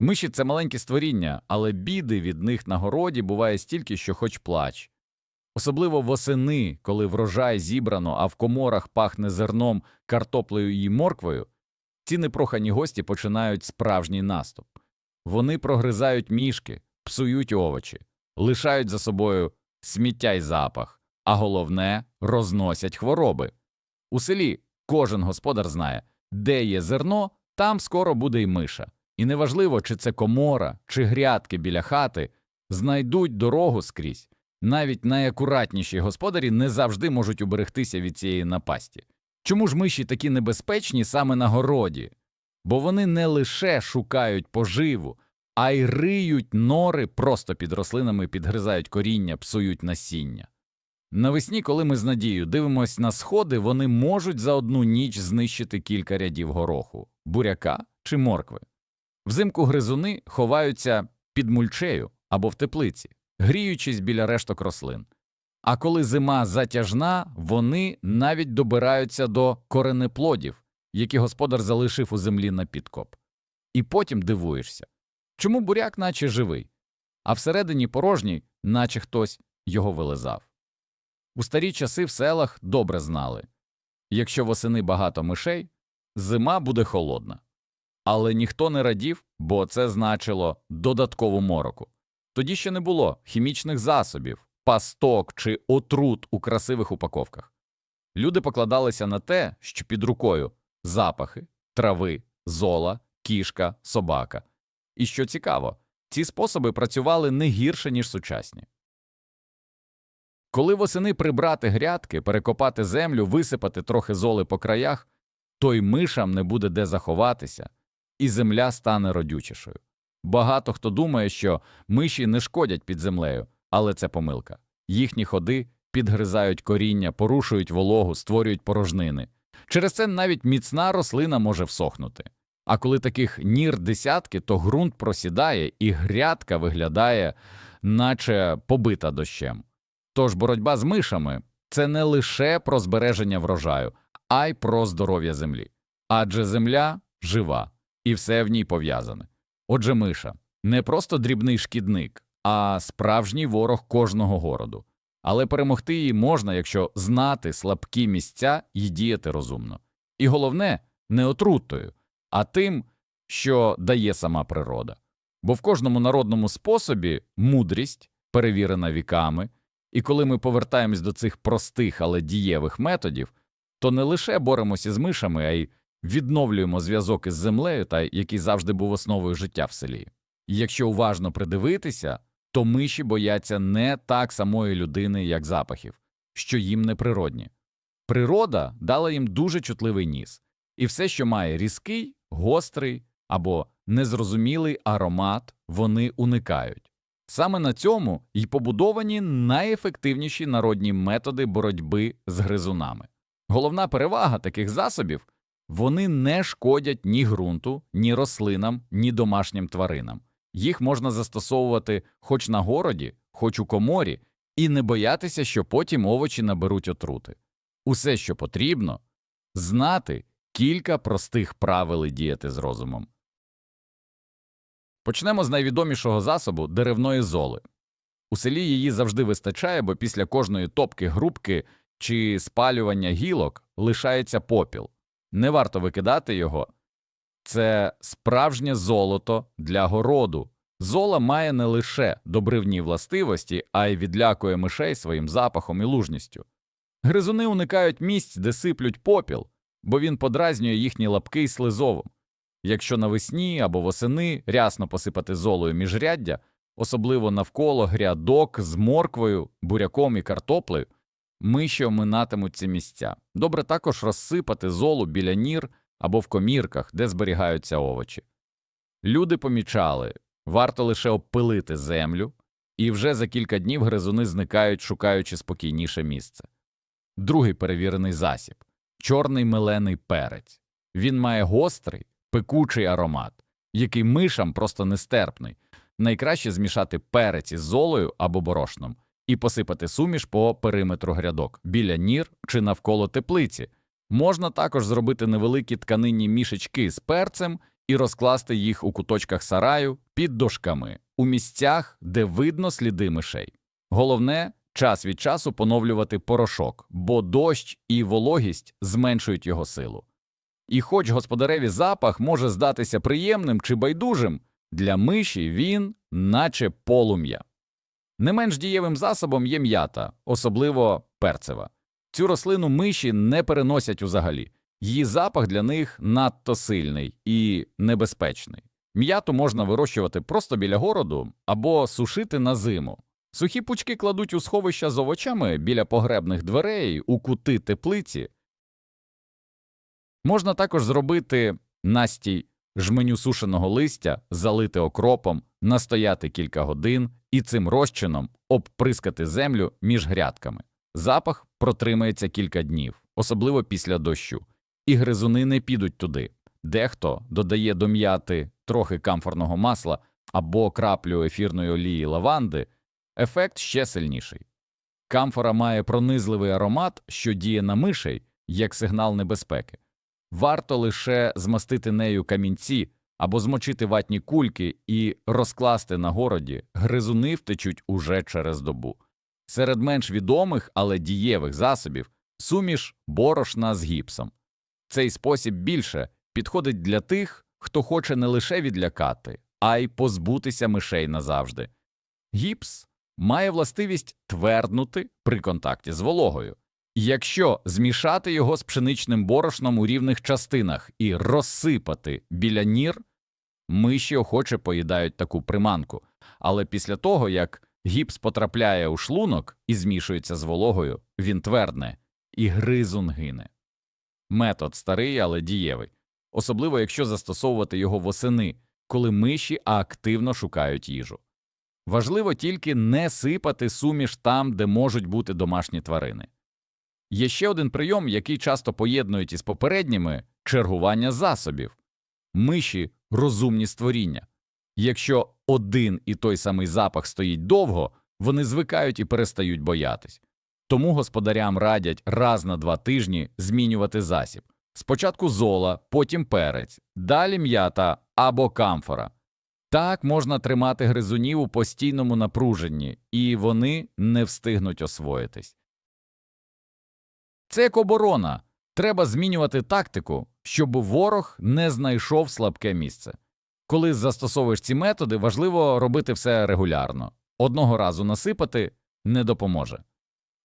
Миші це маленькі створіння, але біди від них на городі буває стільки, що хоч плач. Особливо восени, коли врожай зібрано, а в коморах пахне зерном, картоплею і морквою, ці непрохані гості починають справжній наступ. Вони прогризають мішки, псують овочі, лишають за собою сміття й запах, а головне розносять хвороби. У селі кожен господар знає, де є зерно, там скоро буде й миша. І неважливо, чи це комора, чи грядки біля хати, знайдуть дорогу скрізь. Навіть найакуратніші господарі не завжди можуть уберегтися від цієї напасті. Чому ж миші такі небезпечні саме на городі? Бо вони не лише шукають поживу, а й риють нори просто під рослинами, підгризають коріння, псують насіння. Навесні, коли ми з надією дивимося на сходи, вони можуть за одну ніч знищити кілька рядів гороху, буряка чи моркви. Взимку гризуни ховаються під мульчею або в теплиці, гріючись біля решток рослин. А коли зима затяжна, вони навіть добираються до коренеплодів, які господар залишив у землі на підкоп. І потім дивуєшся, чому буряк наче живий, а всередині порожній, наче хтось його вилизав. У старі часи в селах добре знали якщо восени багато мишей, зима буде холодна. Але ніхто не радів, бо це значило додаткову мороку. Тоді ще не було хімічних засобів, пасток чи отрут у красивих упаковках. Люди покладалися на те, що під рукою запахи, трави, зола, кішка, собака. І що цікаво, ці способи працювали не гірше, ніж сучасні. Коли восени прибрати грядки, перекопати землю, висипати трохи золи по краях, то й мишам не буде де заховатися, і земля стане родючішою. Багато хто думає, що миші не шкодять під землею, але це помилка. Їхні ходи підгризають коріння, порушують вологу, створюють порожнини. Через це навіть міцна рослина може всохнути. А коли таких нір десятки, то ґрунт просідає і грядка виглядає, наче побита дощем. Тож боротьба з мишами це не лише про збереження врожаю, а й про здоров'я землі. Адже земля жива, і все в ній пов'язане. Отже, миша не просто дрібний шкідник, а справжній ворог кожного городу. Але перемогти її можна, якщо знати слабкі місця і діяти розумно. І головне, не отрутою, а тим, що дає сама природа. Бо в кожному народному способі мудрість, перевірена віками, і коли ми повертаємось до цих простих, але дієвих методів, то не лише боремося з мишами, а й відновлюємо зв'язок із землею, та який завжди був основою життя в селі. І якщо уважно придивитися, то миші бояться не так самої людини, як запахів, що їм не природні. Природа дала їм дуже чутливий ніс, і все, що має різкий, гострий або незрозумілий аромат, вони уникають. Саме на цьому й побудовані найефективніші народні методи боротьби з гризунами. Головна перевага таких засобів вони не шкодять ні ґрунту, ні рослинам, ні домашнім тваринам. Їх можна застосовувати хоч на городі, хоч у коморі, і не боятися, що потім овочі наберуть отрути. Усе, що потрібно, знати кілька простих правил і діяти з розумом. Почнемо з найвідомішого засобу деревної золи. У селі її завжди вистачає, бо після кожної топки грубки чи спалювання гілок лишається попіл. Не варто викидати його. Це справжнє золото для городу. Зола має не лише добривні властивості, а й відлякує мишей своїм запахом і лужністю. Гризуни уникають місць, де сиплють попіл, бо він подразнює їхні лапки й слизовим. Якщо навесні або восени рясно посипати золою міжряддя, особливо навколо грядок з морквою, буряком і картоплею, миші оминатимуть ці місця. Добре також розсипати золу біля нір або в комірках, де зберігаються овочі. Люди помічали, варто лише обпилити землю, і вже за кілька днів гризуни зникають, шукаючи спокійніше місце. Другий перевірений засіб чорний мелений перець. Він має гострий, пекучий аромат, який мишам просто нестерпний. Найкраще змішати перець із золою або борошном і посипати суміш по периметру грядок біля нір чи навколо теплиці. Можна також зробити невеликі тканинні мішечки з перцем і розкласти їх у куточках сараю під дошками, у місцях, де видно сліди мишей. Головне час від часу поновлювати порошок, бо дощ і вологість зменшують його силу. І хоч господареві запах може здатися приємним чи байдужим, для миші він наче полум'я. Не менш дієвим засобом є м'ята, особливо перцева. Цю рослину миші не переносять узагалі. Її запах для них надто сильний і небезпечний. М'яту можна вирощувати просто біля городу або сушити на зиму. Сухі пучки кладуть у сховища з овочами біля погребних дверей, у кути теплиці. Можна також зробити настій жменю сушеного листя, залити окропом, настояти кілька годин і цим розчином обприскати землю між грядками. Запах протримається кілька днів, особливо після дощу, і гризуни не підуть туди. Дехто додає до м'яти трохи камфорного масла або краплю ефірної олії лаванди, ефект ще сильніший. Камфора має пронизливий аромат, що діє на мишей як сигнал небезпеки. Варто лише змастити нею камінці або змочити ватні кульки і розкласти на городі, гризуни втечуть уже через добу. Серед менш відомих, але дієвих засобів суміш борошна з гіпсом. Цей спосіб більше підходить для тих, хто хоче не лише відлякати, а й позбутися мишей назавжди. Гіпс має властивість тверднути при контакті з вологою. Якщо змішати його з пшеничним борошном у рівних частинах і розсипати біля нір, миші охоче поїдають таку приманку, але після того, як гіпс потрапляє у шлунок і змішується з вологою, він твердне і гризун гине. Метод старий, але дієвий, особливо якщо застосовувати його восени, коли миші активно шукають їжу. Важливо тільки не сипати суміш там, де можуть бути домашні тварини. Є ще один прийом, який часто поєднують із попередніми чергування засобів миші розумні створіння. Якщо один і той самий запах стоїть довго, вони звикають і перестають боятись. Тому господарям радять раз на два тижні змінювати засіб. Спочатку зола, потім перець, далі м'ята або камфора. Так можна тримати гризунів у постійному напруженні, і вони не встигнуть освоїтись. Це як оборона. Треба змінювати тактику, щоб ворог не знайшов слабке місце. Коли застосовуєш ці методи, важливо робити все регулярно. Одного разу насипати не допоможе.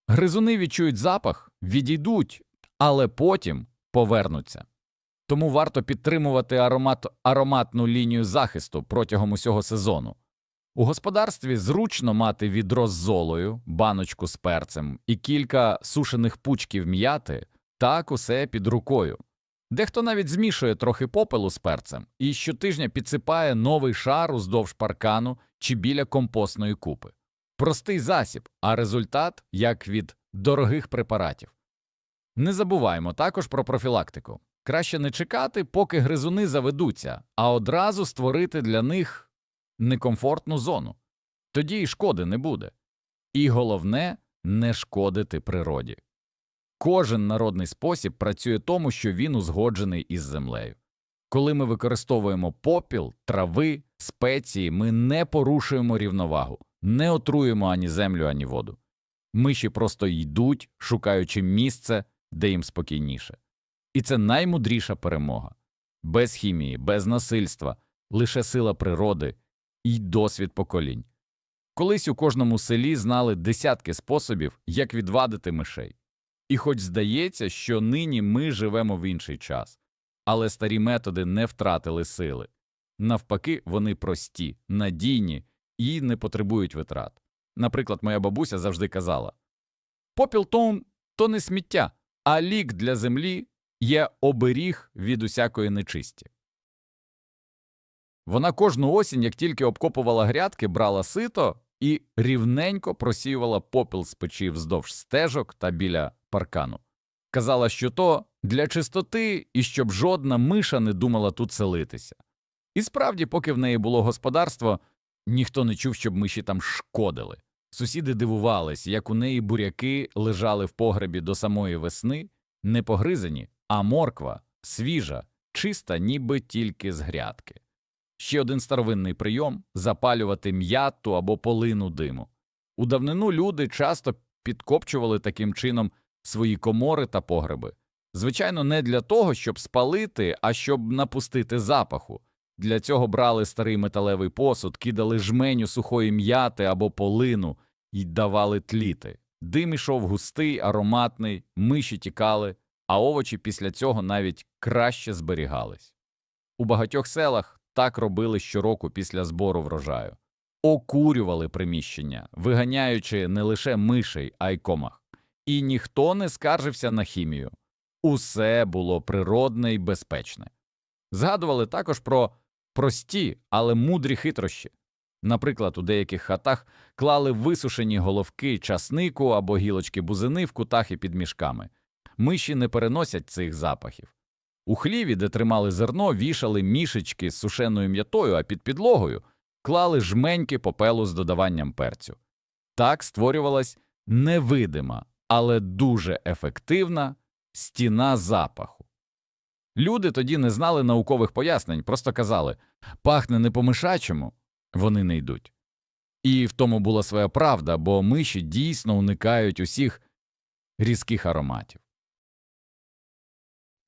Гризуни відчують запах, відійдуть, але потім повернуться. Тому варто підтримувати аромат, ароматну лінію захисту протягом усього сезону. У господарстві зручно мати відро з золою, баночку з перцем і кілька сушених пучків м'яти, так усе під рукою. Дехто навіть змішує трохи попелу з перцем і щотижня підсипає новий шар уздовж паркану чи біля компостної купи. Простий засіб, а результат як від дорогих препаратів. Не забуваємо також про профілактику. Краще не чекати, поки гризуни заведуться, а одразу створити для них некомфортну зону. Тоді і шкоди не буде. І головне не шкодити природі. Кожен народний спосіб працює тому, що він узгоджений із землею. Коли ми використовуємо попіл, трави, спеції, ми не порушуємо рівновагу, не отруємо ані землю, ані воду. Миші просто йдуть, шукаючи місце, де їм спокійніше. І це наймудріша перемога без хімії, без насильства, лише сила природи і досвід поколінь. Колись у кожному селі знали десятки способів, як відвадити мишей. І хоч здається, що нині ми живемо в інший час, але старі методи не втратили сили. Навпаки, вони прості, надійні і не потребують витрат. Наприклад, моя бабуся завжди казала попіл то, то не сміття, а лік для землі є оберіг від усякої нечисті. Вона кожну осінь, як тільки обкопувала грядки, брала сито і рівненько просіювала попіл з печі вздовж стежок та біля паркану. Казала, що то для чистоти і щоб жодна миша не думала тут селитися. І справді, поки в неї було господарство, ніхто не чув, щоб миші там шкодили. Сусіди дивувались, як у неї буряки лежали в погребі до самої весни, не погризані, а морква, свіжа, чиста, ніби тільки з грядки. Ще один старовинний прийом запалювати м'яту або полину диму. У давнину люди часто підкопчували таким чином свої комори та погреби. Звичайно, не для того, щоб спалити, а щоб напустити запаху. Для цього брали старий металевий посуд, кидали жменю сухої м'яти або полину і давали тліти. Дим ішов густий, ароматний, миші тікали, а овочі після цього навіть краще зберігались. У багатьох селах так робили щороку після збору врожаю. Окурювали приміщення, виганяючи не лише мишей, а й комах. І ніхто не скаржився на хімію. Усе було природне і безпечне. Згадували також про прості, але мудрі хитрощі. Наприклад, у деяких хатах клали висушені головки часнику або гілочки бузини в кутах і під мішками. Миші не переносять цих запахів. У хліві, де тримали зерно, вішали мішечки з сушеною м'ятою, а під підлогою клали жменьки попелу з додаванням перцю. Так створювалась невидима, але дуже ефективна стіна запаху. Люди тоді не знали наукових пояснень, просто казали пахне не по-мишачому, вони не йдуть. І в тому була своя правда, бо миші дійсно уникають усіх різких ароматів.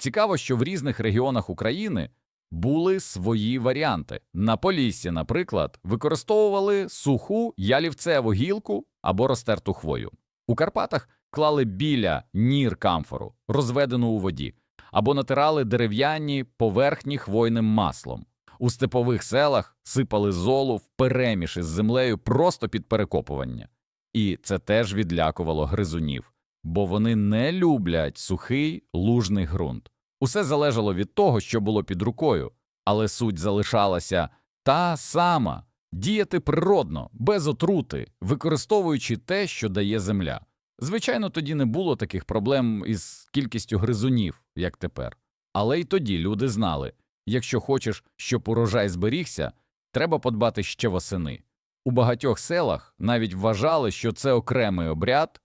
Цікаво, що в різних регіонах України були свої варіанти. На Поліссі, наприклад, використовували суху ялівцеву гілку або розтерту хвою. У Карпатах клали біля нір камфору, розведену у воді, або натирали дерев'яні поверхні хвойним маслом. У степових селах сипали золу в впереміж із землею просто під перекопування. І це теж відлякувало гризунів, бо вони не люблять сухий лужний ґрунт. Усе залежало від того, що було під рукою, але суть залишалася та сама діяти природно, без отрути, використовуючи те, що дає земля. Звичайно, тоді не було таких проблем із кількістю гризунів, як тепер. Але й тоді люди знали якщо хочеш, щоб урожай зберігся, треба подбати ще восени. У багатьох селах навіть вважали, що це окремий обряд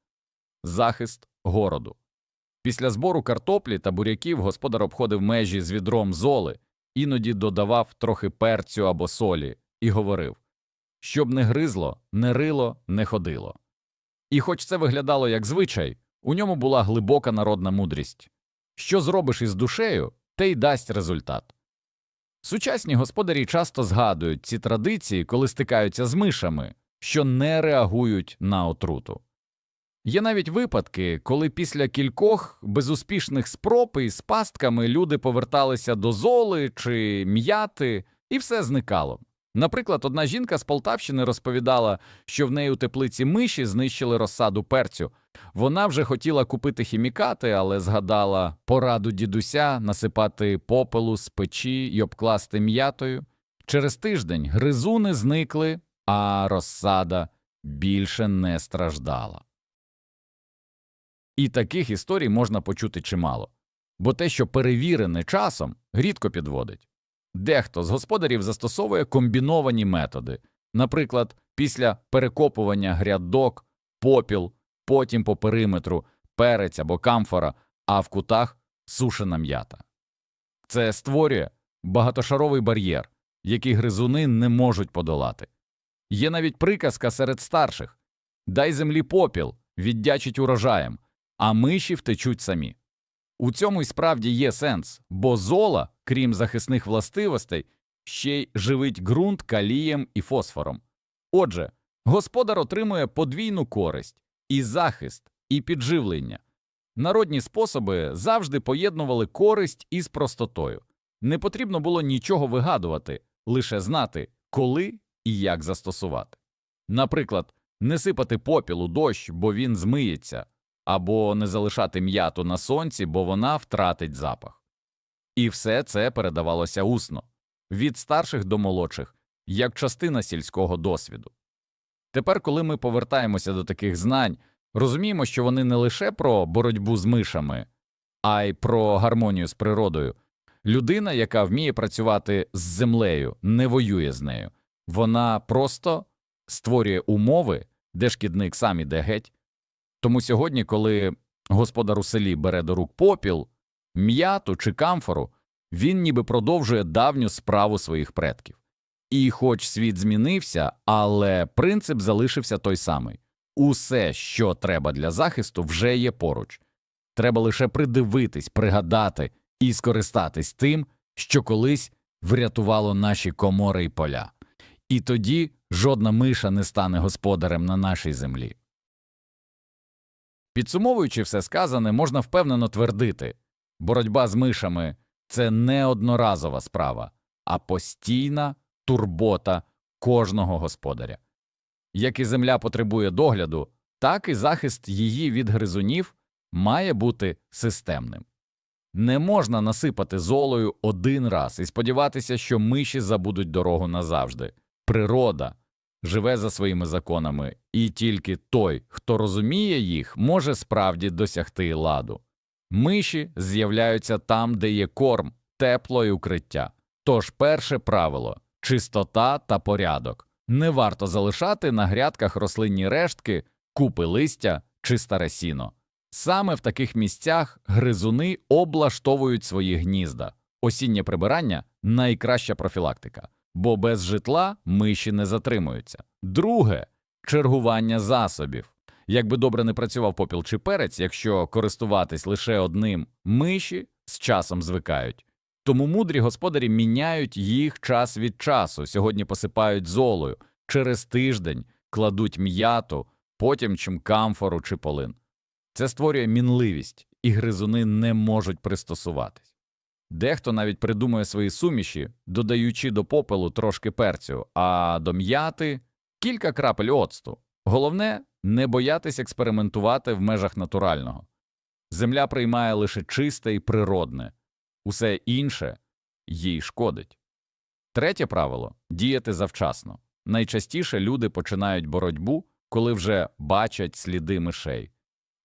захист городу. Після збору картоплі та буряків господар обходив межі з відром золи, іноді додавав трохи перцю або солі і говорив щоб не гризло, не рило, не ходило. І хоч це виглядало як звичай, у ньому була глибока народна мудрість що зробиш із душею, те й дасть результат. Сучасні господарі часто згадують ці традиції, коли стикаються з мишами, що не реагують на отруту. Є навіть випадки, коли після кількох безуспішних спроб із пастками люди поверталися до золи чи м'яти, і все зникало. Наприклад, одна жінка з Полтавщини розповідала, що в неї у теплиці миші знищили розсаду перцю. Вона вже хотіла купити хімікати, але згадала пораду дідуся насипати попелу з печі й обкласти м'ятою. Через тиждень гризуни зникли, а розсада більше не страждала. І таких історій можна почути чимало, бо те, що перевірене часом, рідко підводить. Дехто з господарів застосовує комбіновані методи, наприклад, після перекопування грядок, попіл, потім по периметру перець або камфора, а в кутах сушена м'ята. Це створює багатошаровий бар'єр, який гризуни не можуть подолати. Є навіть приказка серед старших дай землі попіл, віддячить урожаєм, а миші втечуть самі. У цьому й справді є сенс, бо зола, крім захисних властивостей, ще й живить ґрунт калієм і фосфором. Отже, господар отримує подвійну користь і захист, і підживлення. Народні способи завжди поєднували користь із простотою. Не потрібно було нічого вигадувати, лише знати, коли і як застосувати. Наприклад, не сипати попіл у дощ, бо він змиється, або не залишати м'яту на сонці, бо вона втратить запах. І все це передавалося усно від старших до молодших, як частина сільського досвіду. Тепер, коли ми повертаємося до таких знань, розуміємо, що вони не лише про боротьбу з мишами, а й про гармонію з природою. Людина, яка вміє працювати з землею, не воює з нею, вона просто створює умови, де шкідник сам іде геть. Тому сьогодні, коли господар у селі бере до рук попіл, м'яту чи камфору, він ніби продовжує давню справу своїх предків. І хоч світ змінився, але принцип залишився той самий усе, що треба для захисту, вже є поруч. Треба лише придивитись, пригадати і скористатись тим, що колись врятувало наші комори й поля. І тоді жодна миша не стане господарем на нашій землі. Підсумовуючи все сказане, можна впевнено твердити боротьба з мишами це не одноразова справа, а постійна турбота кожного господаря. Як і земля потребує догляду, так і захист її від гризунів має бути системним. Не можна насипати золою один раз і сподіватися, що миші забудуть дорогу назавжди. Природа живе за своїми законами, і тільки той, хто розуміє їх, може справді досягти ладу. Миші з'являються там, де є корм, тепло і укриття. Тож перше правило чистота та порядок. Не варто залишати на грядках рослинні рештки, купи листя чи старе сіно. Саме в таких місцях гризуни облаштовують свої гнізда. Осіннє прибирання найкраща профілактика, бо без житла миші не затримуються. Друге чергування засобів. Якби добре не працював попіл чи перець, якщо користуватись лише одним, миші з часом звикають. Тому мудрі господарі міняють їх час від часу. Сьогодні посипають золою, через тиждень кладуть м'яту, потім чим камфору чи полин. Це створює мінливість, і гризуни не можуть пристосуватись. Дехто навіть придумує свої суміші, додаючи до попелу трошки перцю, а до м'яти кілька крапель оцту. Головне не боятись експериментувати в межах натурального. Земля приймає лише чисте і природне, усе інше їй шкодить. Третє правило діяти завчасно. Найчастіше люди починають боротьбу, коли вже бачать сліди мишей,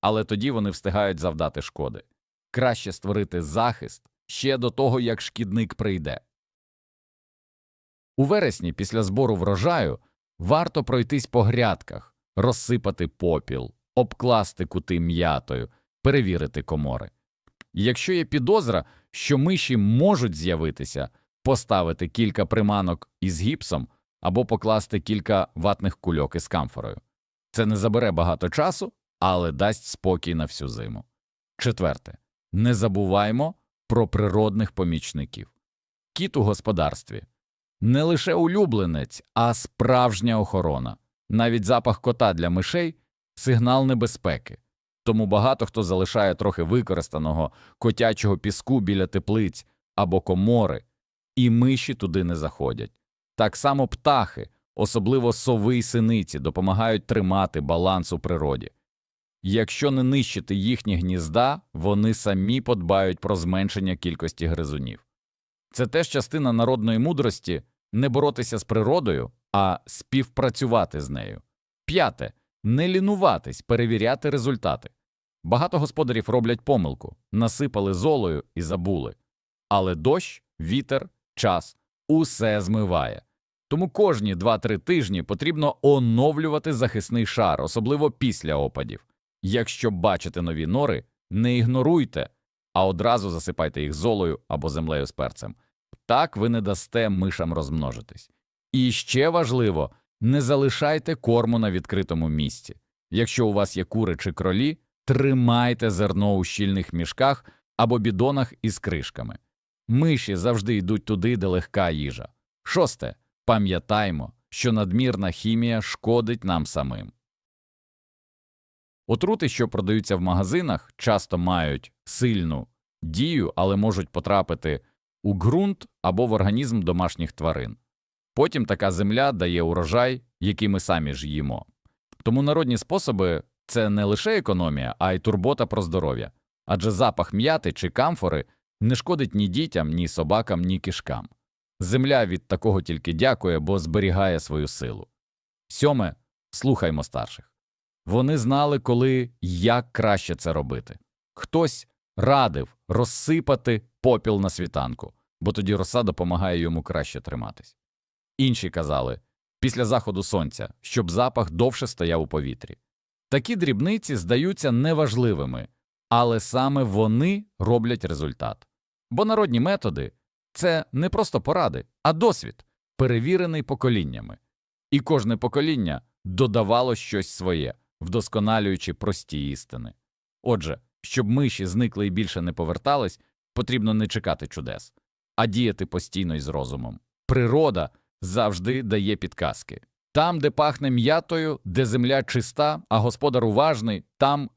але тоді вони встигають завдати шкоди. Краще створити захист ще до того, як шкідник прийде. У вересні після збору врожаю варто пройтись по грядках, розсипати попіл, обкласти кути м'ятою, перевірити комори. Якщо є підозра, що миші можуть з'явитися, поставити кілька приманок із гіпсом або покласти кілька ватних кульок із камфорою. Це не забере багато часу, але дасть спокій на всю зиму. Четверте. Не забуваймо про природних помічників. Кіт у господарстві не лише улюбленець, а справжня охорона. Навіть запах кота для мишей сигнал небезпеки. Тому багато хто залишає трохи використаного котячого піску біля теплиць або комори, і миші туди не заходять. Так само птахи, особливо сови й синиці, допомагають тримати баланс у природі. Якщо не нищити їхні гнізда, вони самі подбають про зменшення кількості гризунів. Це теж частина народної мудрості не боротися з природою, а співпрацювати з нею. П'яте не лінуватись, перевіряти результати. Багато господарів роблять помилку, насипали золою і забули. Але дощ, вітер, час усе змиває. Тому кожні 2-3 тижні потрібно оновлювати захисний шар, особливо після опадів. Якщо бачите нові нори, не ігноруйте, а одразу засипайте їх золою або землею з перцем. Так ви не дасте мишам розмножитись. І ще важливо, не залишайте корму на відкритому місці. Якщо у вас є кури чи кролі, тримайте зерно у щільних мішках або бідонах із кришками. Миші завжди йдуть туди, де легка їжа. Шосте. Пам'ятаймо, що надмірна хімія шкодить нам самим. Отрути, що продаються в магазинах, часто мають сильну дію, але можуть потрапити у ґрунт або в організм домашніх тварин. Потім така земля дає урожай, який ми самі ж їмо. Тому народні способи це не лише економія, а й турбота про здоров'я, адже запах м'яти чи камфори не шкодить ні дітям, ні собакам, ні кишкам. Земля від такого тільки дякує, бо зберігає свою силу. Сьоме слухаймо старших. Вони знали, коли як краще це робити. Хтось радив розсипати попіл на світанку, бо тоді роса допомагає йому краще триматись. Інші казали після заходу сонця, щоб запах довше стояв у повітрі. Такі дрібниці здаються неважливими, але саме вони роблять результат. Бо народні методи це не просто поради, а досвід, перевірений поколіннями. І кожне покоління додавало щось своє, вдосконалюючи прості істини. Отже, щоб миші зникли і більше не повертались, потрібно не чекати чудес, а діяти постійно і з розумом. Природа завжди дає підказки. Там, де пахне м'ятою, де земля чиста, а господар уважний, там